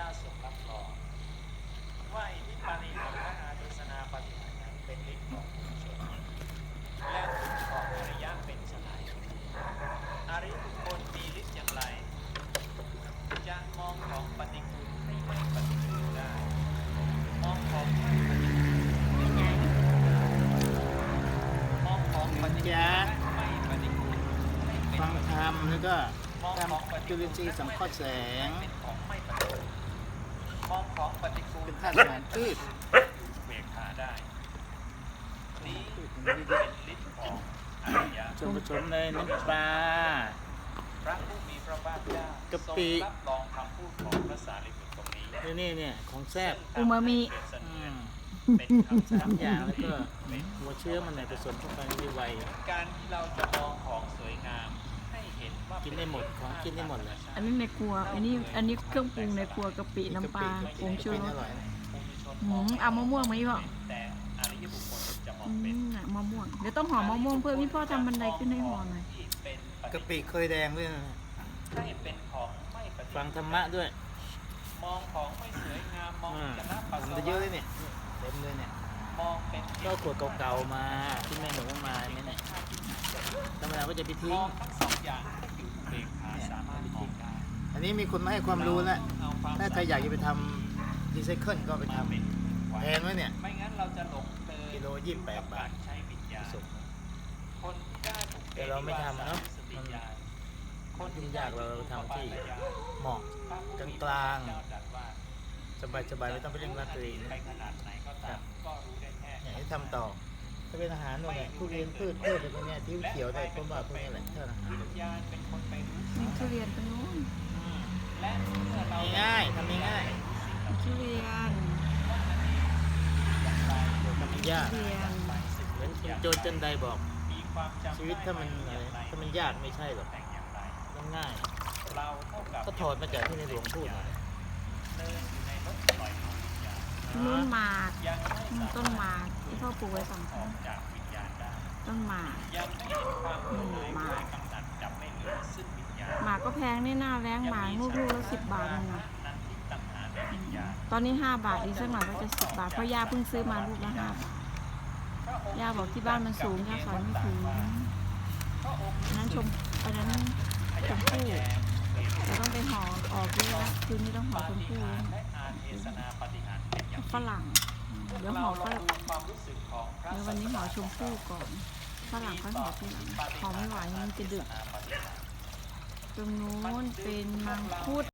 จ้าทรงรับรองว่าอิทธิปาฏิหาริย์และอาเทศนาปฏิหารนั้นเป็นฤทธิ์ของผู้ชนและฤทธิ์ของอริยะเป็นไฉนอริยบุคคลมีฤทธิ์อย่างไร จะมองของปฏิกูลให้ไม่ปฏิกูลได้ มองของไม่ปฏิกูลมองของปฏิกูลไม่ปฏิกูลฟังธรรมแล้วก็ทำจุลินทรีย์สังเคราะห์แสง มองของปฏิกูลเป็นธาตุอาหารพืชเบกขาได้นี้เป็นฤทธิ์ของอริยะส่วนผสมในน้ำปลาพระผู้มีพระภาคเจ้ากะปิ ทรงรับรองคำพูดของพระสารีบุตรตรงนี้นี่นี่เนี่ยของแซ่บอูมามิเป็นสอืมเป็นคำสาสามมอย่างแล้วก็หัวเชื้อมันในยผสมเข้าไปในไว การที่เราจะมองของสวยงาม กิกินได้หมดของกินได้หมดเลยอันนี้ในครัว อันนี้อันนี้เครื่องปรุงในครัวกะปิน้ำปลาผงชูรอสร่อยนะหืมเอามะม่วงไหมพ่อแต่อริยบุคคลจะมองอืเป็นมน่ะมะม่วงเดี๋ยวต้องห่อมะม่วงเพิ่มพี่พ่อทำบันไดขึ้นให้ห่อหน่อยที่เป็นปกะปิเคยแดงด้วยนะให้เป็นของไม่ปฏิฟังธรรมะด้วย มองของไม่สวยงามมองอืมจะน่าปัสทำสาได้เยอะวะเลยเนี่ยเต็มเลยเนี่ยมองเป็นก็ขวดเก่าๆมาที่แม่หนูเอามาเนี่ยเนี่ยธรรมดาก็จะไปมทิ้งองทั้งสองอย่าง นนี้มีคนมาให้ความรู้แล้วเอความถ้าใครอยากจะไปทำรีไซเคิลก็ไปทำมาเป็นไว้แพงไหมเนี่ยไม่งั้นเราจะหลงเติกิโลยี่สิบแปดบาทใช้วิญญาณผสมคนที่ได้ถูกแต่เราไม่ทำอะเนาะสติญาณมันยุ่งยากเราทำที่เหมาะกลางๆสบายๆไม่ต้องไปเร่งรัดตัวเองไปขนาดไหนก็ตามก็รู้ได้แค่อยากให้ทำต่อถ้าเป็นอาหารพวกเนี้ยทุเรียนพืชพืชอะไรพวกเนี้ยที่เขียวได้ผมว่าพวกนี้แหละเท่าอาหารวิญญาณเป็นคนไปรู้มีทุเรียนตรงนู้น และเมื่อเรา ง่ายๆทำง่ายมีทุเรียนๆเดี๋ยวทำมันยากทุเรียนเหมือนคุณโจนจันไดบอกมีความจำชีวิตถ้ามันอะไรถ้ามันยากไม่ใช่หรอกแต่งอย่างไรต้องง่ายเราเท่ากับก็ถอดมาจากที่ในหลวงพูดนะเดินอยู่ในรถปล่อยของวิญญาณนุ่นหมากยังไม่อืมสาต้นหมารถมากที่พ่อปลูกไว้สองอต้อนกจากวิญญาณได้ต้นหมากยังไม่เห็นความอืมเลยมา พงนี่หน้าแรงหมากลูกลูกละสิบบาทเองนะนั้นที่ตัณหาในวิญญาณตอนนี้ห้าบาทอีกสักหน่อยก็จะสิบบาทเพราะย่าเพิ่งซื้อมาลูกละห้าบาทย่าบอกที่บ้านมันสูงย่าสอนไม่ถึงอันนั้นชมอันนั้นชมพู่จะต้องไปห่อออกด้วยละคืนนี้ต้องห่อชมพู่และอาเทศนาปฏิหารย์เป็นอย่างฝรั่งเดี๋ยวห่อฝรั่งความรู้สึกของพระเดี๋ยววันนี้ห่อชมพู่ก่อนฝรั่งค่อยห่อทีหลังห่อไม่ไหวมันจะดึกต รงนู้นเป็นมังคุด